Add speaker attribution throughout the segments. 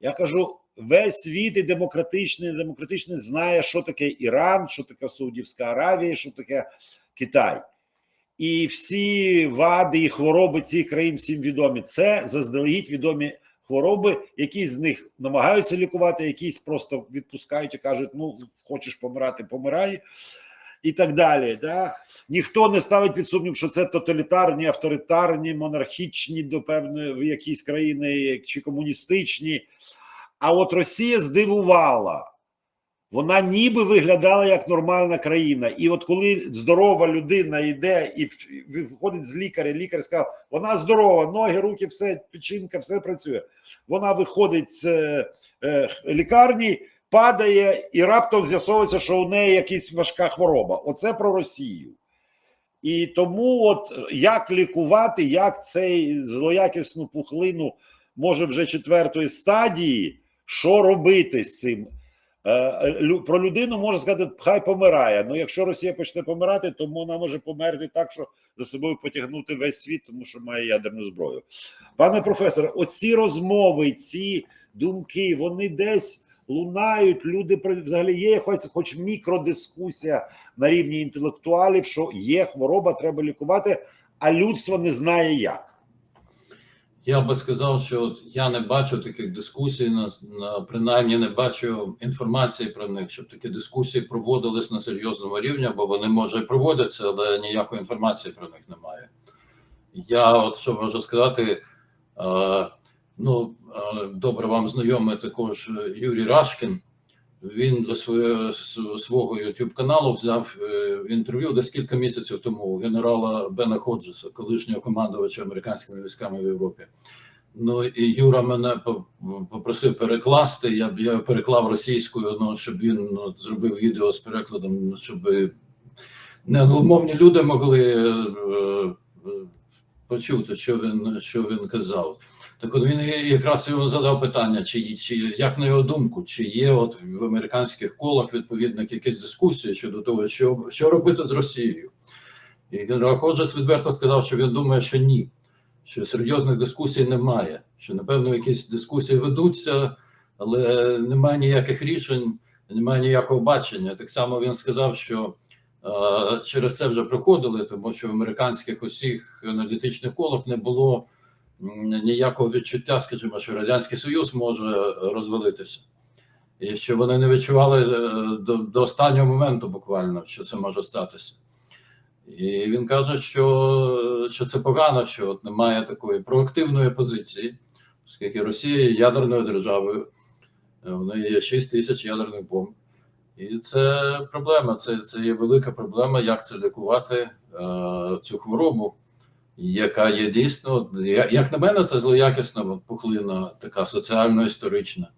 Speaker 1: Я кажу: весь світ і демократичний, і демократичний знає, що таке Іран, що таке Саудівська Аравія, що таке Китай. І всі вади і хвороби цих країн всім відомі. Це заздалегідь відомі хвороби, які з них намагаються лікувати, якісь просто відпускають і кажуть: ну, хочеш помирати, помирай. І так далі. Да? Ніхто не ставить під сумнів, що це тоталітарні, авторитарні, монархічні до певної якісь країни чи комуністичні. А от Росія здивувала. Вона ніби виглядала як нормальна країна. І от коли здорова людина йде і виходить з лікаря, лікар сказав, вона здорова, ноги, руки, все, печінка, все працює. Вона виходить з е, е, лікарні, падає, і раптом з'ясовується, що у неї якась важка хвороба. Оце про Росію. І тому, от як лікувати, як цей злоякісну пухлину може вже четвертої стадії, що робити з цим? Е, Про людину можна сказати, хай помирає. Ну, якщо Росія почне помирати, то вона може померти так, що за собою потягнути весь світ, тому що має ядерну зброю. Пане професоре, оці розмови, ці думки, вони десь лунають. Люди взагалі є хоч, хоч мікродискусія на рівні інтелектуалів, що є хвороба, треба лікувати, а людство не знає як.
Speaker 2: Я би сказав, що от я не бачу таких дискусій, на, на принаймні не бачу інформації про них, щоб такі дискусії проводились на серйозному рівні, бо вони може і проводяться, але ніякої інформації про них немає. Я от що можу сказати, е, ну е, добре вам знайомий також е, Юрій Рашкін. Він до свого, свого YouTube каналу взяв е, інтерв'ю десь кілька місяців тому у генерала Бена Ходжеса, колишнього командувача американськими військами в Європі. Ну і Юра мене попросив перекласти. Я я переклав російською, ну щоб він ну, зробив відео з перекладом, щоб неангломовні люди могли почути, що він що він казав. Так от він якраз йому задав питання, чи, чи як на його думку, чи є от в американських колах відповідних якісь дискусії щодо того, що, що робити з Росією. І генерал Ходжес відверто сказав, що він думає, що ні, що серйозних дискусій немає, що напевно якісь дискусії ведуться, але немає ніяких рішень, немає ніякого бачення. Так само він сказав, що через це вже проходили, тому що в американських усіх аналітичних колах не було ніякого відчуття, скажімо, що радянський союз може розвалитися, і що вони не відчували е, до, до останнього моменту, буквально, що це може статися. І він каже, що, що це погано, що от немає такої проактивної позиції, оскільки Росія є ядерною державою, е, в неї є 6 тисяч ядерних бомб. І це проблема, це, це є велика проблема, як це лікувати е, цю хворобу, яка є дійсно, як на мене, це злоякісна пухлина, така соціально-історична.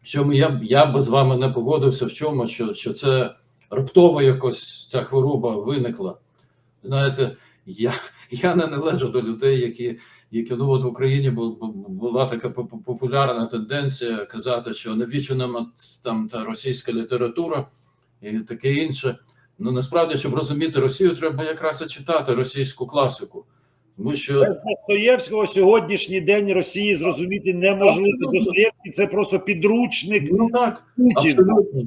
Speaker 2: Причому я, я би з вами не погодився в чому, що, що це раптово якось ця хвороба виникла. Знаєте, я, я не належу до людей, які, які ну от в Україні бу- бу- була така популярна тенденція казати, що навіщо нам там та російська література і таке інше. Ну насправді, щоб розуміти Росію, треба якраз і читати російську класику. Тому що
Speaker 1: Без Достоєвського сьогоднішній день Росії зрозуміти неможливо. Достоєвський це просто підручник
Speaker 2: ну так,
Speaker 1: Путіна.
Speaker 2: Абсолютно.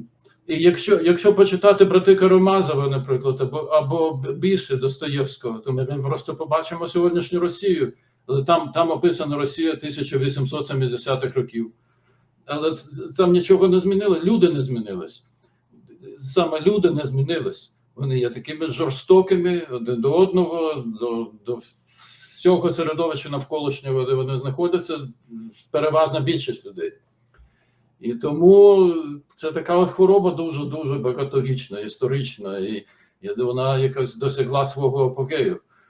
Speaker 2: І якщо, якщо почитати брати Карамазова, наприклад, або, або біси Достоєвського, то ми просто побачимо сьогоднішню Росію. Там, там описана Росія 1870-х років. Але там нічого не змінили, люди не змінились. Саме люди не змінились. Вони є такими жорстокими один до одного, до, до всього середовища навколишнього, де вони знаходяться, переважна більшість людей. І тому це така от хвороба дуже дуже багаторічна, історична, і, і вона якось досягла свого апогею.